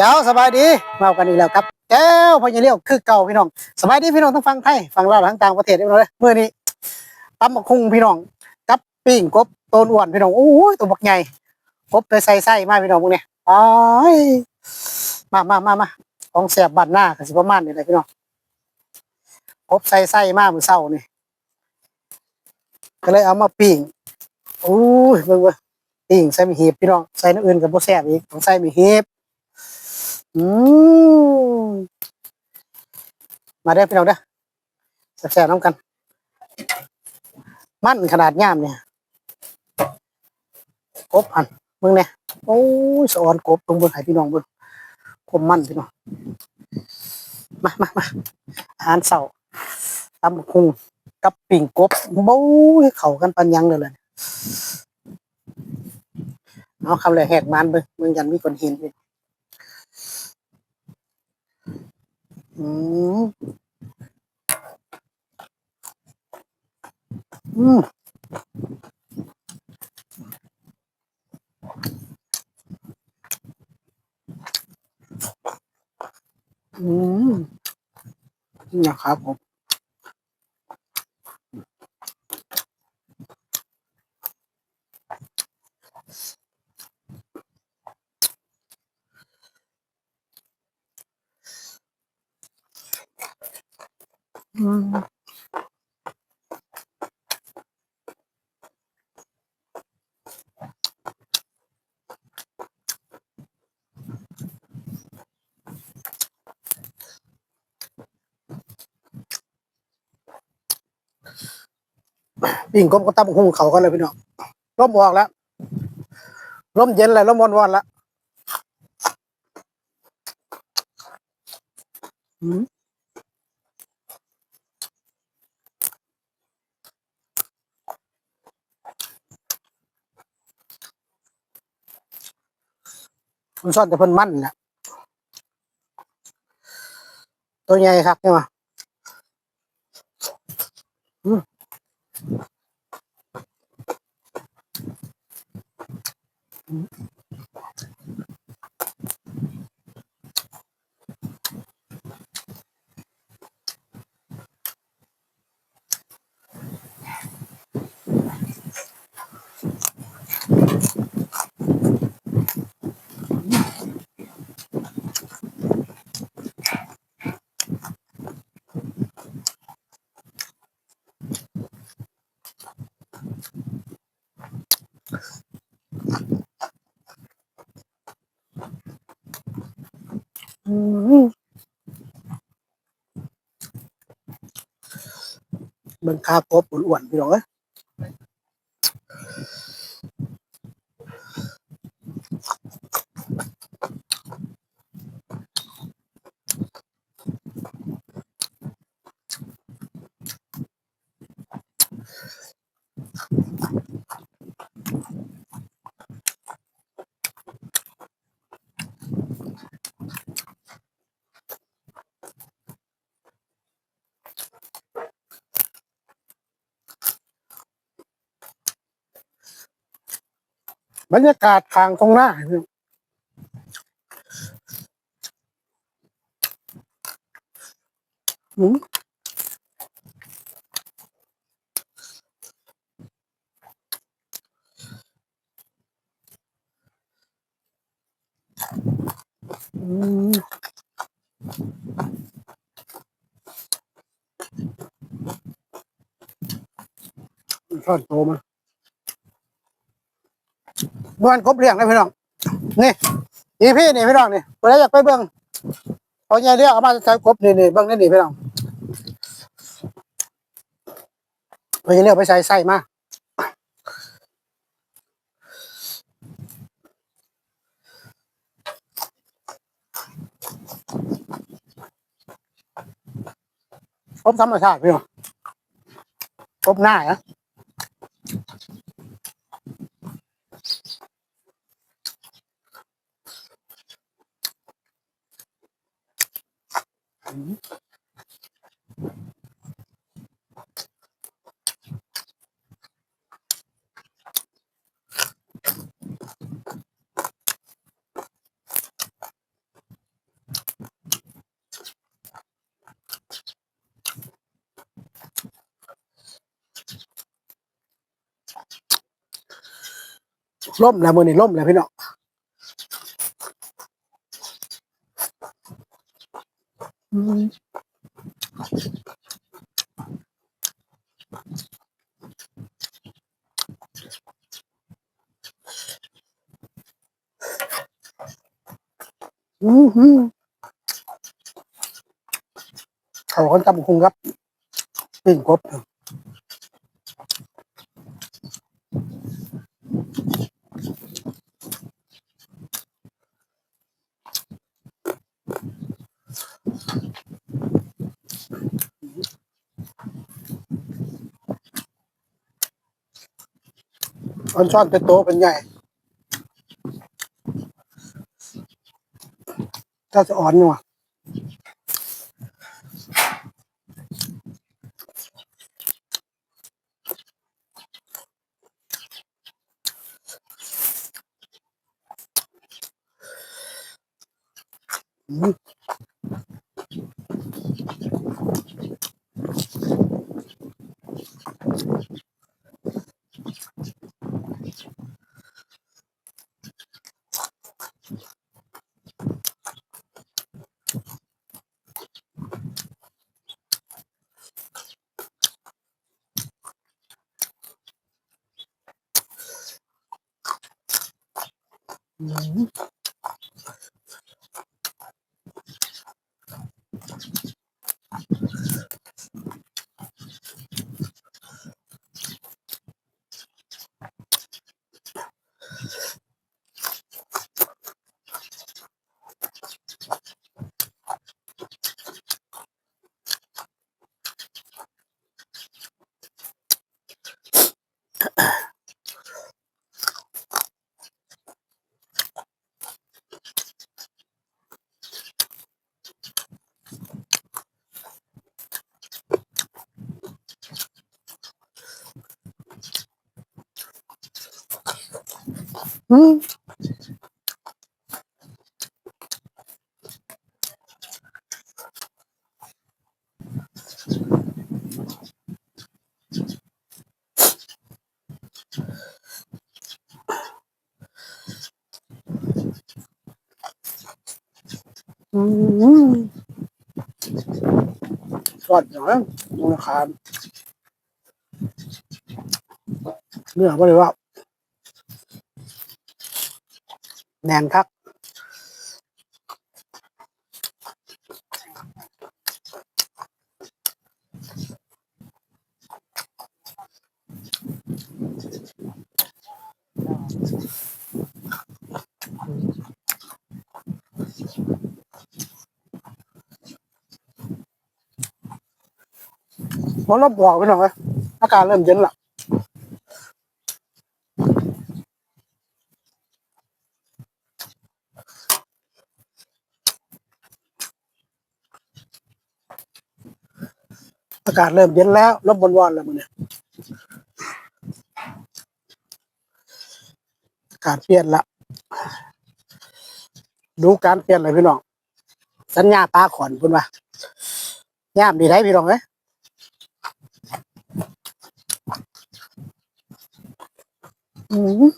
เจ้าสบายดีมากันอีกแล้วครับเจ้าพญาเลี้ยวคือเก่าพี่น้องสบายดีพี่น้องทั้งฟังไทยฟังลาวทั้งต่างประเทศเรียบร้อยเลยมื่อนี้ตำบักคุงพี่น้องกับปิ้งกบตัวอ้วนพี่น้องโอ้ยตัวบักใหญ่กบเลยใส่ไส้มาพี่น้องพวกเนี้ยไปมามามามาของแสบบันหน้าก็สิประมาณนี้เลยพี่น้องกบใส่ไส้มามือเศร้านี่ก็เลยเอามาปิ้งโอ้ยเบิ่งเบิ่งปิ้งใส่มีเห็บพี่น้องใส่น้ำอื่นกับโบแซ่บอีกต้องใส่มีเห็บ อืมมาได้พี่น้องเด้อแซ่บๆน้ำกัน มันขนาดย่ามเนี่ยกบอันมึงเนี่ยโอ้ยสอนกบตรงบนไห้พี่น้องเบนกบมันพี่น้องมามามาอาหารเสาตำบักคุงกับปิ่งกบโบ้ยเขากันปันยังเลยเลยเอาคำเลยแหกมันเบิ่งเมืองยันมีคนเห็นพี่ อืมอืมอืมนะครับผม ปิ่งกบก็ตั้มหุงเขากันเลยพี่น้องร่มออกแล้วร่มเย็นเลยร่มวอนๆแล้วอื มันซ่อนแต่เพิ่นมั่นนะตัวใหญ่ครับเนี่ยมาอืม เบิ่งคากบอ้วนๆพี่น้องเอ้ย บรรยากาศทางตรงหน้าอืมอืมซ่อนโตมา บ้านกบเลี้ยงนะพี่น้องนี่อีพี่นี่พี่น้องนี่เวลาอยากไปเบิ่งพอใหญ่เรียกเอามาใช้กบนี่นี่เบิ่งนี่นี่พี่น้องพอใหญ่เรียกไปใส่ใส่มาครบธรรมชาติพี่น้องครบหน้านะ ล่มแล้วมือนี่ล่มแล้วพี่เนาะ อืมอืมอืมเขาคนตำคุงครับปิ่งกบ อนช้อนเป็นโตเป็นใหญ่ ถ้าจะอ่อนอยู่อะอืม อื อืมสดอย่างนั้นมูลค่าเนื้อก็เลยว่า แนนคักเพราะเราบอกไปหน่อยอากาศเริ่มเย็นละ อากาศเริ่มเย็นแล้วลบบนวอนแล้วมึงเนี่ยอากาศเปลี่ยนละดูการเปลี่ยนเลยพี่น้อง สัญญาปลาขอนพุ่นว่าย่ามดีได้พี่น้องเอ้ยอืม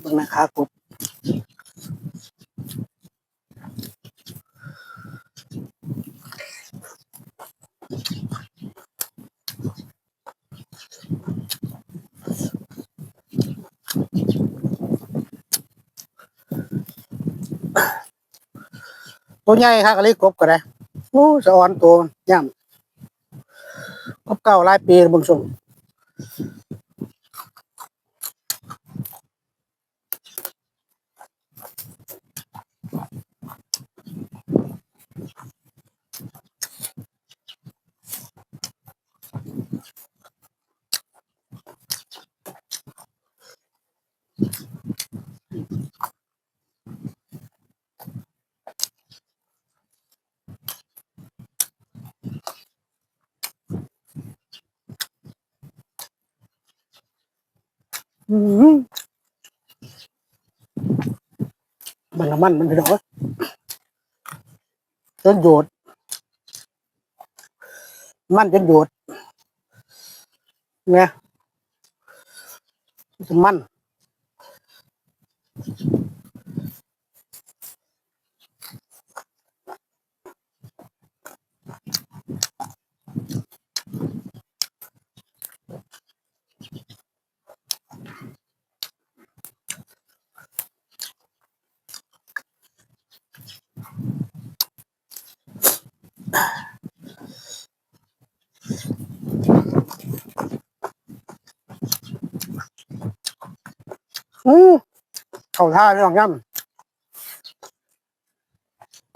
เบิ่งนะครับ ตัวใหญ่ครับอะไรกบก็ได้โอ้สะออนตัวย่ำกบเก่าหลายปีแล้วเบางส่งอืม มันน้ำมันมันพี่น้อเอ้ยจนโยดมันจนโยดเนี่ยมัน อืมเข้าท่าพี่น้องย่ำ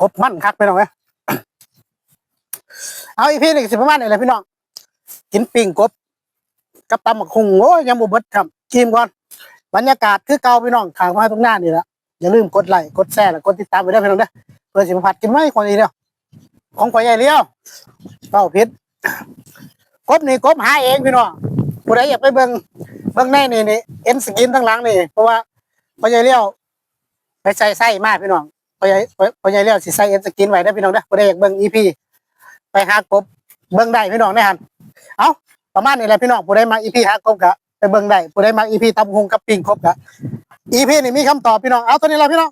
กบมันคักพี่น้องเอ้ยเอาอีพีหนึ่งสิประมาณนี้แหละพี่น้องกินปิ้งกบ กับตำบักคุงโอ้ยยังบ่เบิดครับชิมก่อน บรรยากาศคือเก่าพี่น้องขางมาตรงหน้านี่แหละอย่าลืมกดไลค์กดแชร์และกดติดตามไปด้วยพี่น้องเด้อเพื่อสิมาผัดกินไม่คนนี้เดียวของข่อยใหญ่เลี้ยวเป้าพิษกบนี่กบหาเองพี่น้องผู้ใดอยากไปเบิ่งเบิ่งในนี่นี่ เอ็นสกินทั้งหลังนี่ เพราะว่าพ่อใหญ่เลี้ยวไปใส่ไส้มากพี่น้องพ่อใหญ่พ่อใหญ่เลี้ยวสิใส่เอ็นสกินไว้ได้พี่น้องเด้อผู้ใดอยากเบิ้งอีพีไปหากบเบิ้งได้พี่น้องได้หันเอาประมาณนี้แหละพี่น้องผู้ไดมาอีพีหากบกะไปเบิ้งได้ผู้ไดมาอีพีตำบักหุงกับปิ้งกบกะอีพีนี่มีคำตอบพี่น้องเอาตัวนี้แหละพี่น้อง